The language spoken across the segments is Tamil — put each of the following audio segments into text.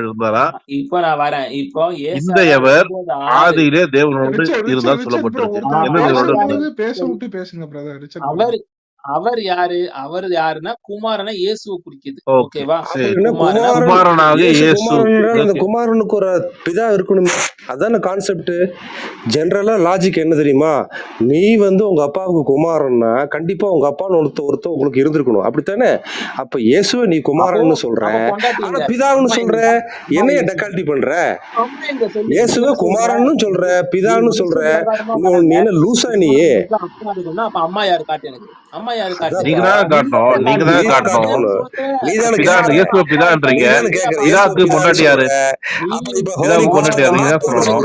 இருந்தாரா இப்ப நான் வரேன். இப்போ இந்த ஏசாயா எவர் ஒன்பது ஆறு ஆதியிலே தேவனோடு ரிச்சர்ட் இருந்தா ரிச்சர்ட் ரிச்சர்ட் ப்ரோ சொல்லப்பட்டிருக்கு அவர் அவர் யாரு அவர் யாருன்னா குமாரனை இயேசுவை குறிக்குது ஓகே ஓகேவா குமாரனுக்கு ஒரு பிதா இருக்கணுமே அதான கான்செப்ட் ஜென்ரலா லாஜிக் என்ன தெரியுமா நீ வந்து உங்க அப்பாவுக்கு குமாரன்னா கண்டிப்பா உங்க அப்பான்னு ஒருத்த ஒருத்தர் உங்களுக்கு இருந்திருக்கணும் அப்படித்தானே அப்ப இயேசுவை நீ குமாரன்னு சொல்ற ஆனா பிதாவுன்னு சொல்ற என்னைய எங்க டெக்கால்ட்டி பண்ற இயேசுவை குமாரன்னு சொல்ற பிதான்னு சொல்ற நீ என்ன லூசா நீ அம்மா யாரு காட்டு எனக்கு அம்மா யாரு நீங்க அதான்ப்பா தான் காட்டணும். நீங்க நீ தான் காட்டணும். பிதான்றீங்க பொண்டாட்டி யாரு பொண்டாட்டி யாரு? நீங்க சொல்லணும்.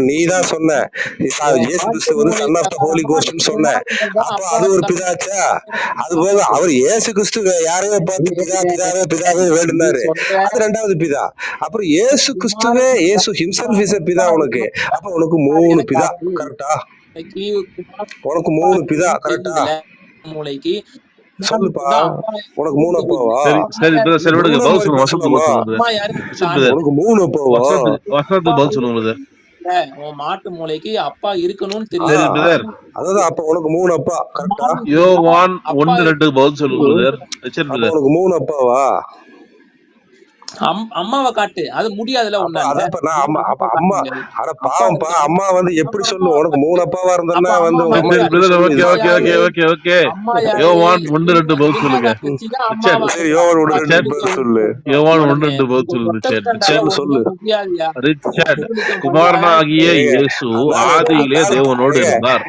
நீ சொன்ன. இசா- ஏன் இயேசு மாட்டு கிறிஸ்து வந்து சன் ஆஃப் த ஹோலி கோஸ்ட்னு சொன்ன. அப்ப அது ஒரு பிதாச்சா? அது போக அவர் இயேசு கிறிஸ்து யாரையோ பார்த்து பிதா பிதாவே பிதாவே வேண்டுனாரு. அது ரெண்டாவது பிதா. அப்புறம் இயேசு கிறிஸ்துவே இயேசு ஹிம்செல்ஃப் இஸ் பிதா உனக்கு. அப்ப உனக்கு மூணு பிதா. கரெக்டா? உனக்கு மூணு பிதா கரெக்டா? மூளைக்கு சொல்லுப்பா. உனக்கு மூணு அப்பாவா? சரி சரி சரி விடுங்க. பதில் சொல்லுங்க. பதில் உனக்கு மூணு அப்பாவா? பதில் சொல்லுங்க உன் மாட்டு மூளைக்கு அப்பா இருக்கணும்னு பிரதர். அதாவது அப்ப உனக்கு மூணு அப்பா கரெக்டா? யோவான் ஒன்னு ரெண்டுக்கு பதில் சொல்லுங்க உனக்கு மூணு அப்பாவா? அம்மாவை காட்டு. அது முடியாதுல அம்மா அட பாவம்ப்பா அம்மா வந்து எப்படி சொல்லும் உனக்கு மூணு அப்பாவா அம்மா வந்து ஓகே ஓகே யோவான் ரெண்டு பதில் சொல்லுங்க. சரி யோவான் ஒன்று ரெண்டு பேர் சொல்லு. யோவான் ஒன்னு உடனே ரெண்டு பதில் சொல்லுங்க. ரிச்சர்ட் சொல்லு சொல்லு. ரிச்சர்ட் குமாரனாகிய இயேசு ஆதியிலே தேவனோடு இருந்தார்.